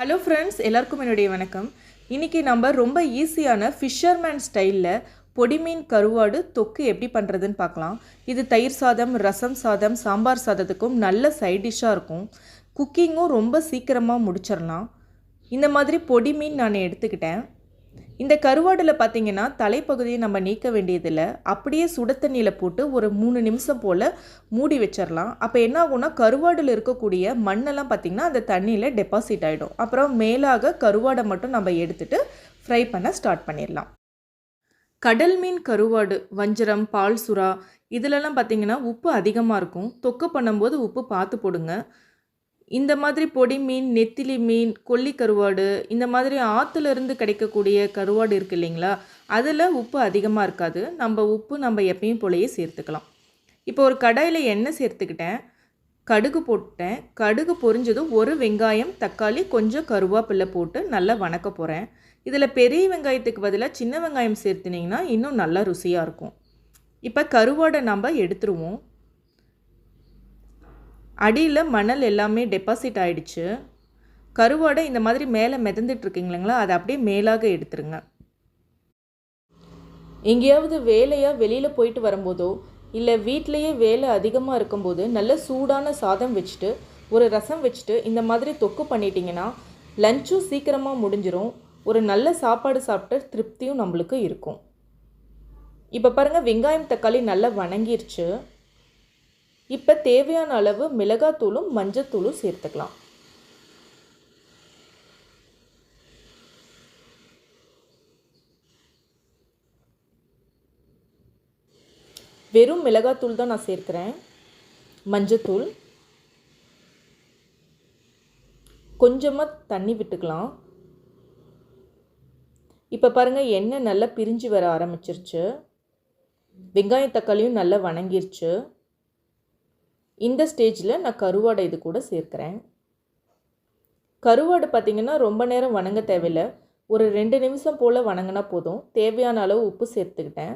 Hello friends எல்லாருக்கும் என்னுடைய வணக்கம். இன்றைக்கி நம்ம ரொம்ப ஈஸியான ஃபிஷர்மேன் ஸ்டைலில் பொடிமீன் கருவாடு தொக்கு எப்படி பண்ணுறதுன்னு பார்க்கலாம். இது தயிர் சாதம் ரசம் சாதம் சாம்பார் சாதத்துக்கும் நல்ல சைட் டிஷ்ஷாக இருக்கும். குக்கிங்கும் ரொம்ப சீக்கிரமாக முடிச்சிடலாம். இந்த மாதிரி பொடி மீன் நான் எடுத்துக்கிட்டேன். இந்த கருவாடில் பார்த்தீங்கன்னா தலைப்பகுதியை நம்ம நீக்க வேண்டியதில்லை. அப்படியே சுட தண்ணியில் போட்டு ஒரு மூணு நிமிஷம் போல் மூடி வச்சிடலாம் அப்போ என்ன ஆகும்னா கருவாடில் இருக்கக்கூடிய மண்ணெல்லாம் பார்த்திங்கன்னா அந்த தண்ணியில் டெபாசிட் ஆகிடும் அப்புறம் மேலாக கருவாடை மட்டும் நம்ம எடுத்துகிட்டு ஃப்ரை பண்ண ஸ்டார்ட் பண்ணிடலாம் கடல் மீன் கருவாடு வஞ்சரம் பால் சுறா இதிலெல்லாம் பார்த்தீங்கன்னா உப்பு அதிகமாக இருக்கும். தொக்கு பண்ணும்போது உப்பு பார்த்து போடுங்க. இந்த மாதிரி பொடி மீன் நெத்திலி மீன் கொல்லி கருவாடு இந்த மாதிரி ஆற்றுலேருந்து கிடைக்கக்கூடிய கருவாடு இருக்குது இல்லைங்களா? அதில் உப்பு அதிகமாக இருக்காது. நம்ம உப்பு நம்ம எப்பயும் போலயே சேர்த்துக்கலாம். இப்போ ஒரு கடாயில் எண்ணெய் சேர்த்துக்கிட்டேன். கடுகு போட்டேன். கடுகு பொரிஞ்சதும் ஒரு வெங்காயம் தக்காளி கொஞ்சம் கருவேப்பிலை போட்டு நல்லா வணக்க போகிறேன் இதில் பெரிய வெங்காயத்துக்கு பதிலாக சின்ன வெங்காயம் சேர்த்துனிங்கன்னா இன்னும் நல்லா ருசியாக இருக்கும். இப்போ கருவாடை நம்ம எடுத்துருவோம். அடியில் மணல் எல்லாமே டெபாசிட் ஆகிடுச்சு கருவாடை இந்த மாதிரி மேலே மிதந்துட்டுருக்கீங்களா அதை அப்படியே மேலாக எடுத்துருங்க. எங்கேயாவது வேலையாக வெளியில் போயிட்டு வரும்போதோ இல்லை வீட்லேயே வேலை அதிகமாக இருக்கும்போது நல்ல சூடான சாதம் வச்சுட்டு ஒரு ரசம் வச்சுட்டு இந்த மாதிரி தொக்கு பண்ணிட்டீங்கன்னா லஞ்சும் சீக்கிரமாக முடிஞ்சிடும் ஒரு நல்ல சாப்பாடு சாப்பிட்ட திருப்தியும் நம்மளுக்கு இருக்கும். இப்போ பாருங்கள் வெங்காயம் தக்காளி நல்லா வணங்கிருச்சு. இப்போ தேவையான அளவு மிளகாத்தூளும் மஞ்சத்தூளும் சேர்த்துக்கலாம். வெறும் மிளகாத்தூள் தான் நான் சேர்க்குறேன். மஞ்சத்தூள். கொஞ்சமாக தண்ணி விட்டுக்கலாம். இப்போ பாருங்கள் எண்ணெய் நல்லா பிரிஞ்சு வர ஆரம்பிச்சிருச்சு. வெங்காயம் தக்காளியும் நல்லா வணங்கிருச்சு. இந்த ஸ்டேஜில் நான் கருவாடை இது கூட சேர்க்குறேன். கருவாடு பார்த்திங்கன்னா ரொம்ப நேரம் வணங்க தேவையில்லை. ஒரு ரெண்டு நிமிஷம் போல் வணங்கினா போதும். தேவையான அளவு உப்பு சேர்த்துக்கிட்டேன்.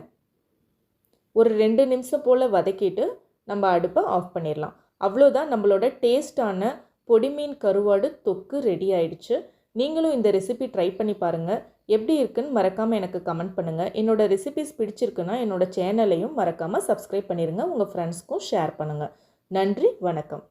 ஒரு ரெண்டு நிமிஷம் போல் வதக்கிட்டு நம்ம அடுப்பை ஆஃப் பண்ணிடலாம். அவ்வளோதான் நம்மளோட டேஸ்டான பொடிமீன் கருவாடு தொக்கு ரெடி ஆயிடுச்சு. நீங்களும் இந்த ரெசிபி ட்ரை பண்ணி பாருங்கள் எப்படி இருக்குன்னு மறக்காமல் எனக்கு கமெண்ட் பண்ணுங்கள் என்னோடய ரெசிபிஸ் பிடிச்சிருக்குன்னா என்னோடய சேனலையும் மறக்காமல் சப்ஸ்கிரைப் பண்ணிடுங்க உங்கள் ஃப்ரெண்ட்ஸ்க்கும் ஷேர் பண்ணுங்கள் நன்றி வணக்கம்.